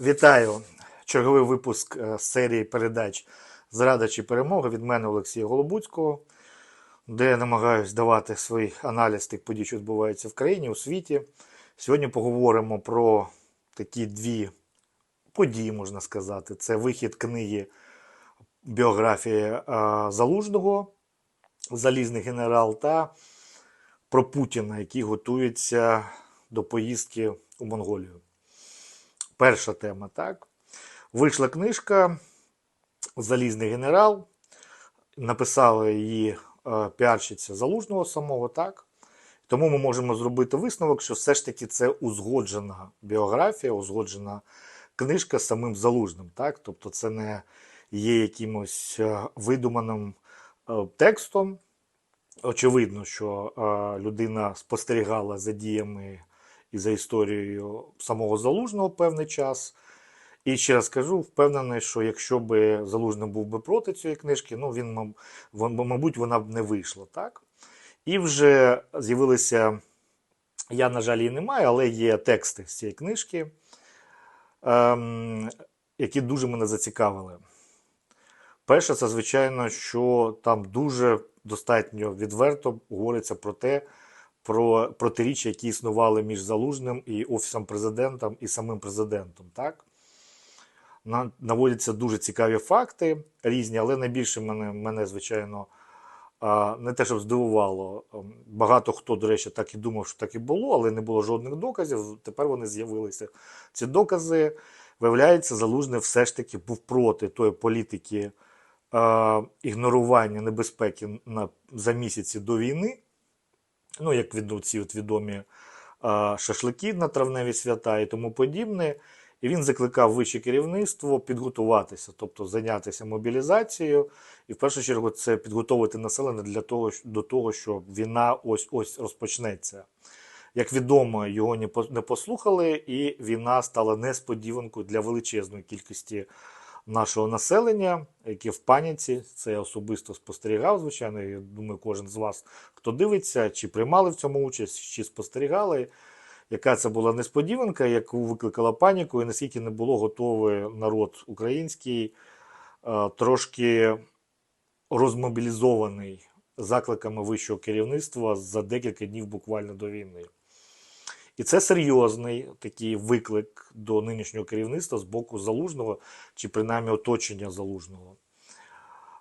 Вітаю! Черговий випуск е, серії передач Зрада чи перемога від мене Олексія Голобуцького, де я намагаюся давати свій аналіз тих подій, що відбуваються в країні, у світі. Сьогодні поговоримо про такі дві події, можна сказати. Це вихід книги біографії е, Залужного, Залізний генерал, та про Путіна, який готується до поїздки у Монголію. Перша тема, так. Вийшла книжка Залізний генерал. Написала її е, піарщиця Залужного самого, так. Тому ми можемо зробити висновок, що все ж таки це узгоджена біографія, узгоджена книжка самим Залужним. Так? Тобто це не є якимось е, видуманим е, текстом. Очевидно, що людина спостерігала за діями і за історією самого Залужного певний час. І ще раз кажу, впевнений, що якщо би Залужний був би проти цієї книжки, ну він, маб- мабуть, вона б не вийшла. так? І вже з'явилися, я, на жаль, її не маю, але є тексти з цієї книжки, ем, які дуже мене зацікавили. Перше, це звичайно, що там дуже достатньо відверто говориться про те, про протиріччя, які існували між Залужним і Офісом президента і самим президентом. Так? Наводяться дуже цікаві факти різні, але найбільше мене, мене звичайно, не те, щоб здивувало. ем, Багато хто, до речі, так і думав, що так і було, але не було жодних доказів. Тепер вони з'явилися. Ці докази, виявляється, Залужний все ж таки був проти тої політики е, ігнорування небезпеки за місяці до війни. Ну, як від, ці от відомі шашлики на травневі свята і тому подібне. І він закликав вище керівництво підготуватися, тобто зайнятися мобілізацією, і в першу чергу це підготовити населення для того, до того, що війна ось ось розпочнеться. Як відомо, його не послухали, і війна стала несподіванкою для величезної кількості нашого населення, яке в паніці. Це я особисто спостерігав, звичайно. Я думаю, кожен з вас, хто дивиться, чи приймали в цьому участь, чи спостерігали яка це була несподіванка, яку викликала паніку, і наскільки не було готовий народ український, е, трошки розмобілізований закликами вищого керівництва за декілька днів буквально до війни. І це серйозний такий виклик до нинішнього керівництва з боку залужного, чи принаймні оточення залужного.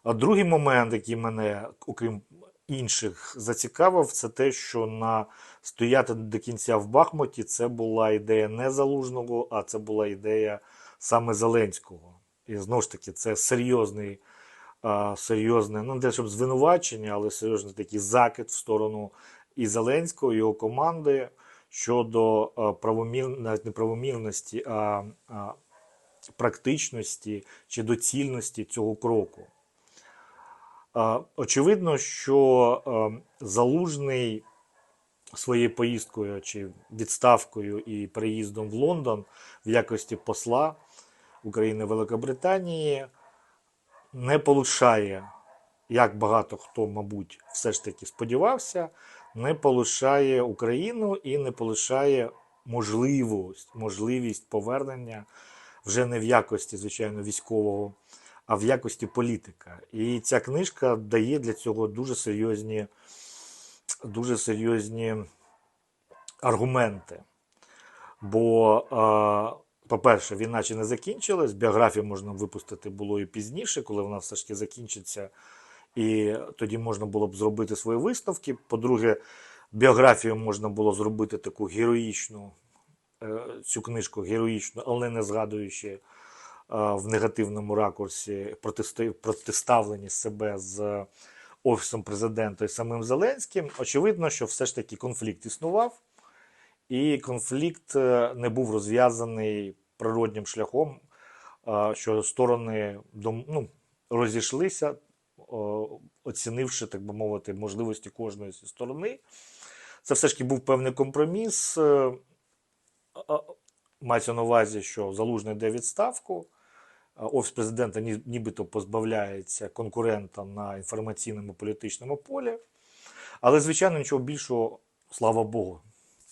А другий момент, який мене, окрім інших, зацікавив, це те, що на стояти до кінця в Бахмуті це була ідея не залужного, а це була ідея саме Зеленського. І знову ж таки, це серйозний, серйозне, ну не те, щоб звинувачення, але серйозний такий закид в сторону і Зеленського, і його команди щодо а, правомір, навіть не правомірності, а, практичності чи доцільності цього кроку. Очевидно, що е, залужний своєю поїздкою чи відставкою і переїздом в Лондон в якості посла України Великобританії не полишає, як багато хто, мабуть, все ж таки сподівався, не полишає Україну і не полишає можливість, можливість повернення вже не в якості, звичайно, військового, а в якості політика. І ця книжка дає для цього дуже серйозні, дуже серйозні аргументи. Бо, по-перше, війна ще не закінчилась, біографію можна випустити було і пізніше, коли вона все ж таки закінчиться, і тоді можна було б зробити свої висновки. По-друге, біографію можна було зробити таку героїчну, е, цю книжку героїчну, але не згадуючи е, в негативному ракурсі протиставлені себе з Офісом президента і самим Зеленським. Очевидно, що все ж таки конфлікт існував. І конфлікт е, не був розв'язаний природнім шляхом, що сторони ну, розійшлися, оцінивши, так би мовити, можливості кожної зі сторони. Це все ж таки був певний компроміс. е, Мається на увазі, що залужний йде відставку. Офіс президента нібито позбавляється конкурента на інформаційному політичному полі. Але, звичайно, нічого більшого, слава Богу,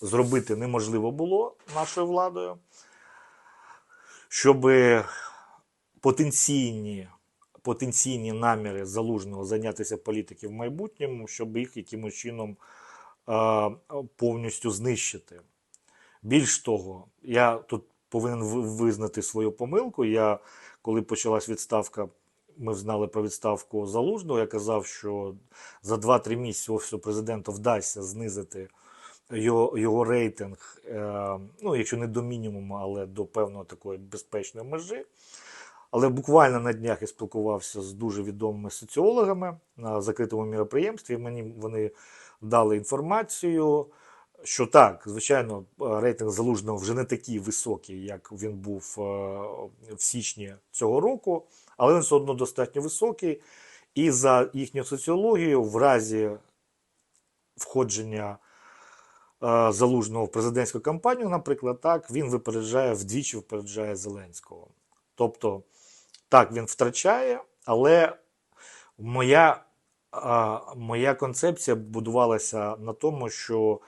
зробити неможливо було нашою владою. щоб потенційні, потенційні наміри залужного зайнятися політики в майбутньому, щоб їх якимось чином е, повністю знищити. Більш того, я тут повинен визнати свою помилку. Я, коли почалась відставка, ми знали про відставку залужного. Я казав, що за 2-3 місяці офісу президента вдасться знизити його, його рейтинг, е, ну, якщо не до мінімуму, але до певної такої безпечної межі. Але буквально на днях я спілкувався з дуже відомими соціологами на закритому міроприємстві. Мені вони дали інформацію, що так, звичайно, рейтинг залужного вже не такий високий, як він був е, в січні цього року, але він все одно достатньо високий. І за їхню соціологію, в разі входження е, залужного в президентську кампанію, наприклад, так, він випереджає вдвічі випереджає Зеленського. Тобто, так, він втрачає, але моя, моя концепція будувалася на тому, що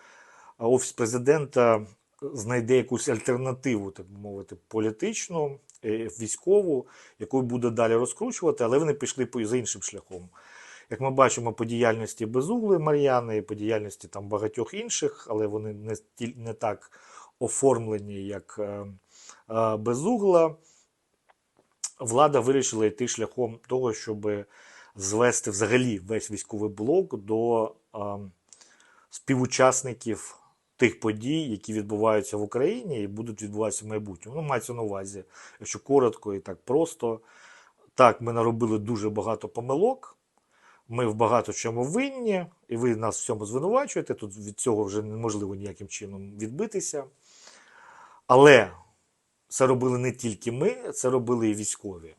офіс президента знайде якусь альтернативу, так мовити, політичну, е, військову, яку буде далі розкручувати, але вони пішли за іншим шляхом. Як ми бачимо по діяльності Безугли Мар'яни, по діяльності там багатьох інших, але вони не, не так оформлені, як е, е, Безугла, влада вирішила йти шляхом того, щоб звести взагалі весь військовий блок до співучасників тих подій, які відбуваються в Україні і будуть відбуватися в майбутньому. Ну, мається на увазі, якщо коротко і так просто. Так, ми наробили дуже багато помилок. Ми в багато чому винні, і ви нас в цьому звинувачуєте. Тут від цього вже неможливо ніяким чином відбитися. Але це робили не тільки ми, це робили і військові.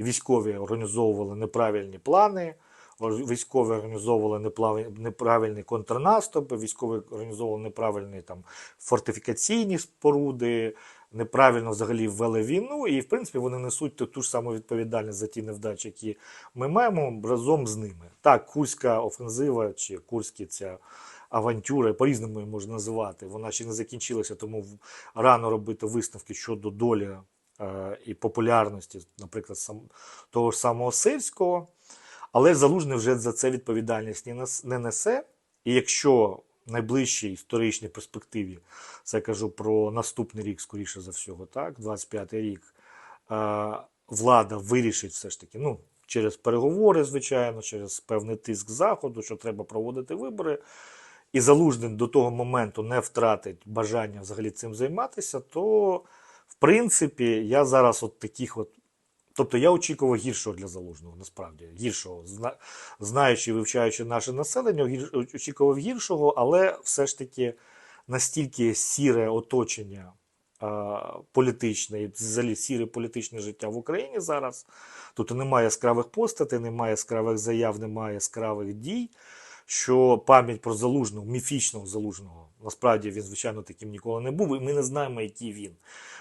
Військові організовували неправильні плани, військові організовували неправильні контрнаступи, військові організовували неправильні там фортифікаційні споруди, неправильно взагалі ввели війну, і в принципі вони несуть ту ж саму відповідальність за ті невдачі, які ми маємо разом з ними. Так, Курська офензива чи Курські ця авантюра, по-різному її можна називати, вона ще не закінчилася, тому рано робити висновки щодо долі е, і популярності, наприклад, того ж самого Сирського. Але Залужний вже за це відповідальність не не несе. І якщо в найближчій історичній перспективі, це я кажу про наступний рік, скоріше за всього, так, 25-й рік, е, влада вирішить все ж таки, ну, через переговори, звичайно, через певний тиск заходу, що треба проводити вибори, і Залужний до того моменту не втратить бажання взагалі цим займатися, то в принципі я зараз от таких от. Тобто я очікував гіршого для залужного, насправді гіршого. Знаючи, і вивчаючи наше населення, очікував гіршого, але все ж таки настільки сіре оточення політичне і взагалі сіре політичне життя в Україні зараз. Тут немає яскравих постатей, немає яскравих заяв, немає яскравих дій. Що пам'ять про залужного, міфічного залужного, насправді він, звичайно, таким ніколи не був, і ми не знаємо, який він.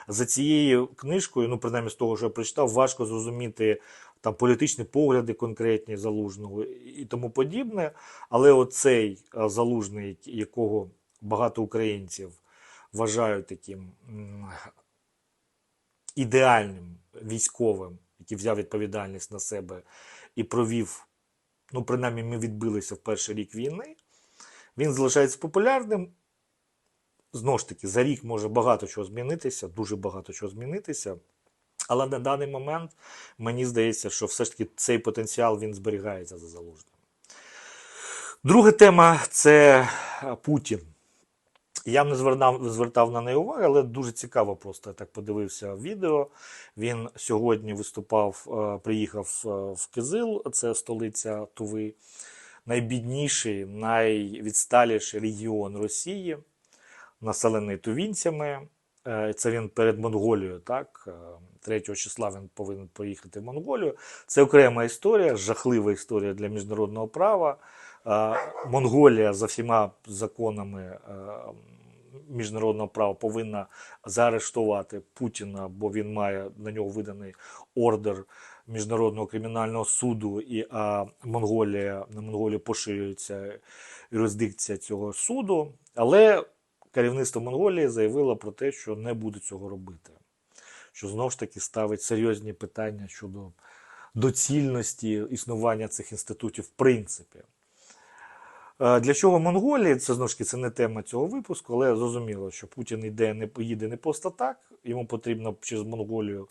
За цією книжкою, ну принаймні з того, що я прочитав, важко зрозуміти там політичні погляди конкретні залужного і тому подібне. Але оцей залужний, якого багато українців вважають таким ідеальним військовим, який взяв відповідальність на себе і провів, ну, принаймні, ми відбилися в перший рік війни. Він залишається популярним. Знову ж таки, за рік може багато чого змінитися, дуже багато чого змінитися. Але на даний момент мені здається, що все ж таки цей потенціал він зберігається за залужним. Друга тема це е, Путін. Я не звертав, звертав на неї уваги, але дуже цікаво просто я так подивився відео. Він сьогодні виступав, е, приїхав е, в Кизил, це столиця Туви, найбідніший, найвідсталіший регіон Росії, населений тувінцями. Е, Це він перед Монголією, так? Е, 3 числа він повинен поїхати в Монголію. Це окрема історія, жахлива історія для міжнародного права. Монголія за всіма законами е, міжнародного права повинна заарештувати Путіна, бо він має на нього виданий ордер міжнародного кримінального суду, і а Монголія на Монголію поширюється юрисдикція цього суду. Але керівництво Монголії заявило про те, що не буде цього робити. що знову ж таки ставить серйозні питання щодо доцільності існування цих інститутів в принципі. Е, Для чого Монголії? Це знову ж таки це не тема цього випуску, але зрозуміло, що Путін йде не їде не просто так. Йому потрібно через Монголію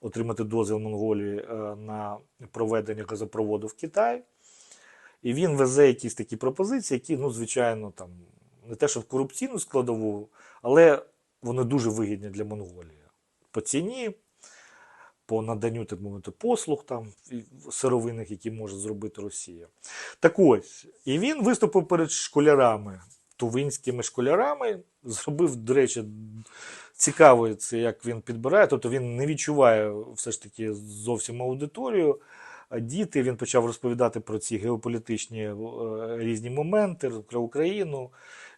отримати дозвіл Монголії е, на проведення газопроводу в Китай. І він везе якісь такі пропозиції, які, ну, звичайно, там не те, що в корупційну складову, але вони дуже вигідні для Монголії. По ціні, по наданню так мовити, послуг там сировинних, які може зробити Росія. Так ось, і він виступив перед школярами, тувинськими школярами, зробив, до речі, цікаво, це як він підбирає. Тобто він не відчуває все ж таки зовсім аудиторію. Діти він почав розповідати про ці геополітичні е, різні моменти, про Україну,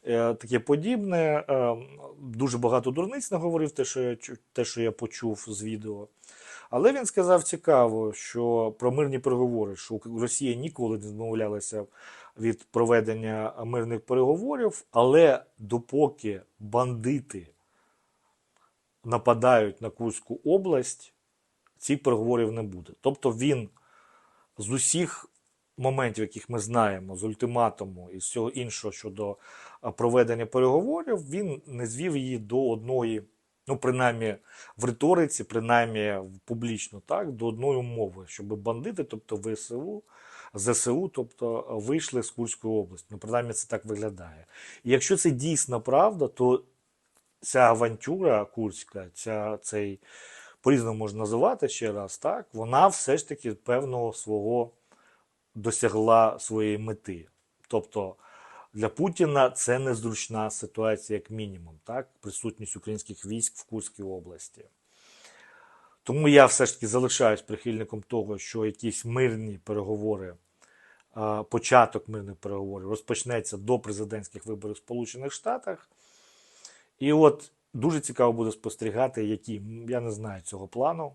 е, таке подібне. Е, Дуже багато дурниць наговорив, те, що я те, що я почув з відео. Але він сказав цікаво, що про мирні переговори, що Росія ніколи не відмовлялася від проведення мирних переговорів, але допоки бандити нападають на Курську область, цих переговорів не буде. Тобто він з усіх моментів, яких ми знаємо, з ультиматуму і всього іншого щодо проведення переговорів, він не звів її до одної, ну принаймні в риториці, принаймні публічно, так, до одної умови, щоб бандити, тобто ВСУ, ЗСУ, тобто вийшли з Курської області. Ну, принаймні це так виглядає. І якщо це дійсно правда, то ця авантюра курська, ця, цей по-різному можна називати ще раз, так, вона все ж таки певного свого досягла своєї мети. Тобто для Путіна це незручна ситуація, як мінімум, так, присутність українських військ в Курській області. Тому я все ж таки залишаюсь прихильником того, що якісь мирні переговори, початок мирних переговорів розпочнеться до президентських виборів в Сполучених Штатах. І от дуже цікаво буде спостерігати, які, я не знаю цього плану,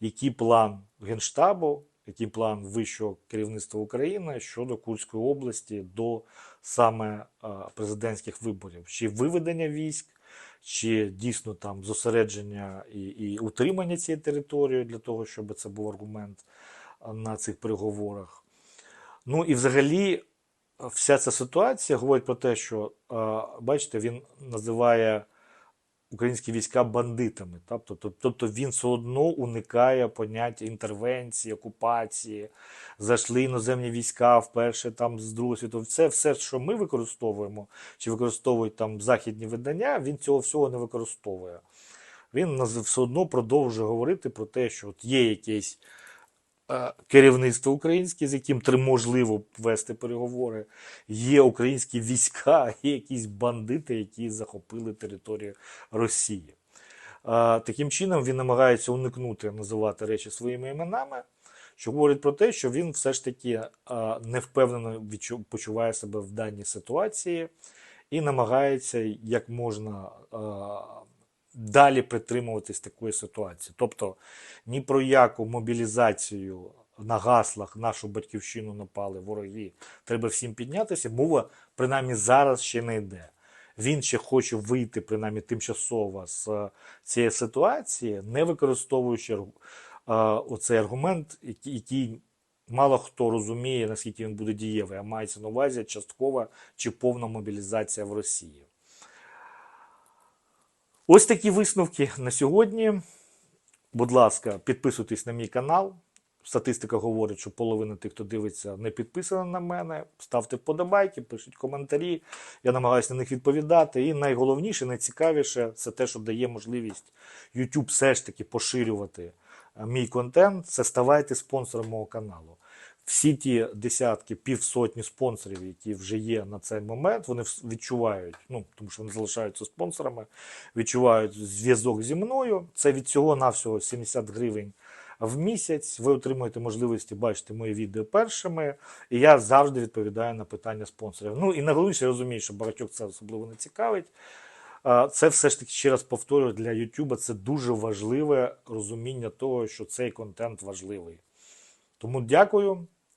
який план Генштабу, який план вищого керівництва України щодо Курської області до саме президентських виборів. Чи виведення військ, чи дійсно там зосередження і, і утримання цієї території для того, щоб це був аргумент на цих переговорах. Ну і взагалі вся ця ситуація говорить про те, що, бачите, він називає українські війська бандитами. Тобто, тобто він все одно уникає поняття інтервенції, окупації, зайшли іноземні війська вперше там з Другої світової. Це все, що ми використовуємо, чи використовують там західні видання, він цього всього не використовує. Він все одно продовжує говорити про те, що от є якесь е, керівництво українське, з яким можливо вести переговори. Є українські війська, є якісь бандити, які захопили територію Росії. Е, Таким чином він намагається уникнути називати речі своїми іменами, що говорить про те, що він все ж таки е, невпевнено почуває себе в даній ситуації і намагається як можна е, далі притримуватись такої ситуації. Тобто ні про яку мобілізацію на гаслах нашу батьківщину напали вороги. Треба всім піднятися. Мова принаймні зараз ще не йде. Він ще хоче вийти, принаймні тимчасово з е, цієї ситуації, не використовуючи е, оцей аргумент, який, який мало хто розуміє, наскільки він буде дієвий, а мається на увазі часткова чи повна мобілізація в Росії. Ось такі висновки на сьогодні. Будь ласка, підписуйтесь на мій канал. Статистика говорить, що половина тих, хто дивиться, не підписана на мене. Ставте вподобайки, пишіть коментарі. Я намагаюся на них відповідати. І найголовніше, найцікавіше це те, що дає можливість YouTube все ж таки поширювати е, мій контент. Це ставайте спонсором мого каналу. Всі ті десятки, півсотні спонсорів, які вже є на цей момент, вони відчувають, ну тому що вони залишаються спонсорами, відчувають зв'язок зі мною. Це від цього навсього 70 гривень в місяць. Ви отримуєте можливості бачити мої відео першими, і я завжди відповідаю на питання спонсорів. Ну і найголовніше я розумію, що багатьох це особливо не цікавить. Це все ж таки ще раз повторюю для YouTube це дуже важливе розуміння того, що цей контент важливий. Тому дякую,